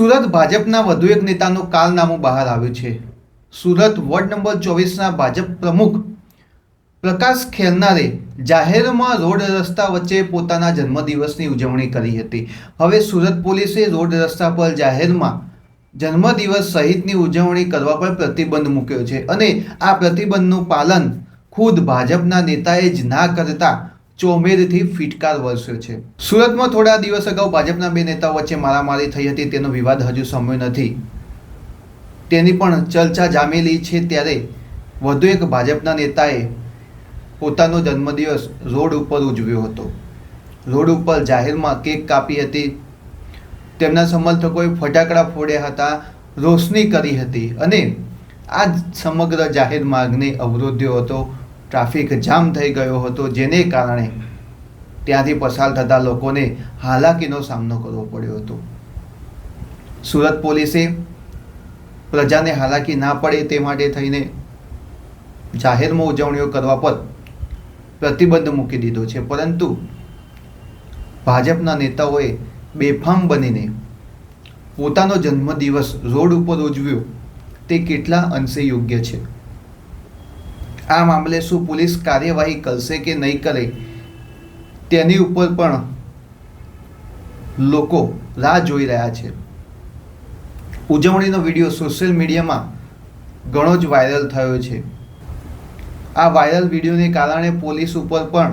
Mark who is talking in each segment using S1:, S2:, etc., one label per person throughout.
S1: સુરત ભાજપના વધુ એક નેતાનું કાલનામું બહાર આવ્યું છે. સુરત વોર્ડ નંબર ચોવીસના ભાજપ પ્રમુખ પ્રકાશ ખેરનારે જાહેરમાં રોડ રસ્તા વચ્ચે પોતાના જન્મદિવસની ઉજવણી કરી હતી. હવે સુરત પોલીસે રોડ રસ્તા પર જાહેરમાં જન્મદિવસ સહિતની ઉજવણી કરવા પર પ્રતિબંધ મૂક્યો છે અને આ પ્રતિબંધનું પાલન ખુદ ભાજપના નેતાએ જ ના કરતા ચોમેરથી ફિટકાર વરસ્યો છે. સુરતમાં થોડા દિવસ અગાઉ ભાજપના બે નેતાઓ વચ્ચે મારામારી થઈ હતી, તેનો વિવાદ હજુ સમય નથી. તેની પણ ચર્ચા જામેલી છે ત્યારે વધુ એક ભાજપના નેતાએ પોતાનો જન્મદિવસ રોડ ઉપર ઉજવ્યો હતો. રોડ ઉપર જાહેરમાં કેક કાપી હતી. તેમના સમર્થકોએ ફટાકડા ફોડ્યા હતા, રોશની કરી હતી અને આ સમગ્ર જાહેર માર્ગને અવરોધ્યો હતો. ટ્રાફિક જામ થઈ ગયો હતો, જેને કારણે ત્યાંથી પસાર થતા લોકોને હાલાકીનો સામનો કરવો પડ્યો હતો. સુરત પોલીસે પ્રજાને હાલાકી ના પડે તે માટે થઈને જાહેરમાં ઉજવણીઓ કરવા પર પ્રતિબંધ મૂકી દીધો છે. પરંતુ ભાજપના નેતાઓએ બેફામ બનીને પોતાનો જન્મદિવસ રોડ ઉપર ઉજવ્યો, તે કેટલા અંશે યોગ્ય છે? આ મામલે શું પોલીસ કાર્યવાહી કરશે કે નહીં કરે, તેની ઉપર પણ લોકો રાહ જોઈ રહ્યા છે. ઉજવણીનો વીડિયો સોશિયલ મીડિયામાં ઘણો જ વાયરલ થયો છે. આ વાયરલ વિડીયોને કારણે પોલીસ ઉપર પણ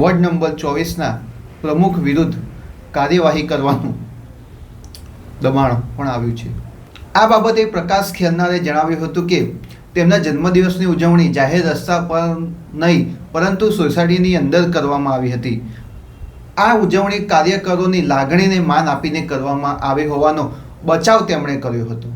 S1: વોર્ડ નંબર ચોવીસના પ્રમુખ વિરુદ્ધ કાર્યવાહી કરવાનું દબાણ પણ આવ્યું છે. આ બાબતે પ્રકાશ ખેરનારે જણાવ્યું હતું કે તેમના જન્મદિવસની ઉજવણી જાહેર રસ્તા પર નહીં, પરંતુ સોસાયટીની અંદર કરવામાં આવી હતી. આ ઉજવણી કાર્યકરોની લાગણીને માન આપીને કરવામાં આવી હોવાનો બચાવ તેમણે કર્યો હતો.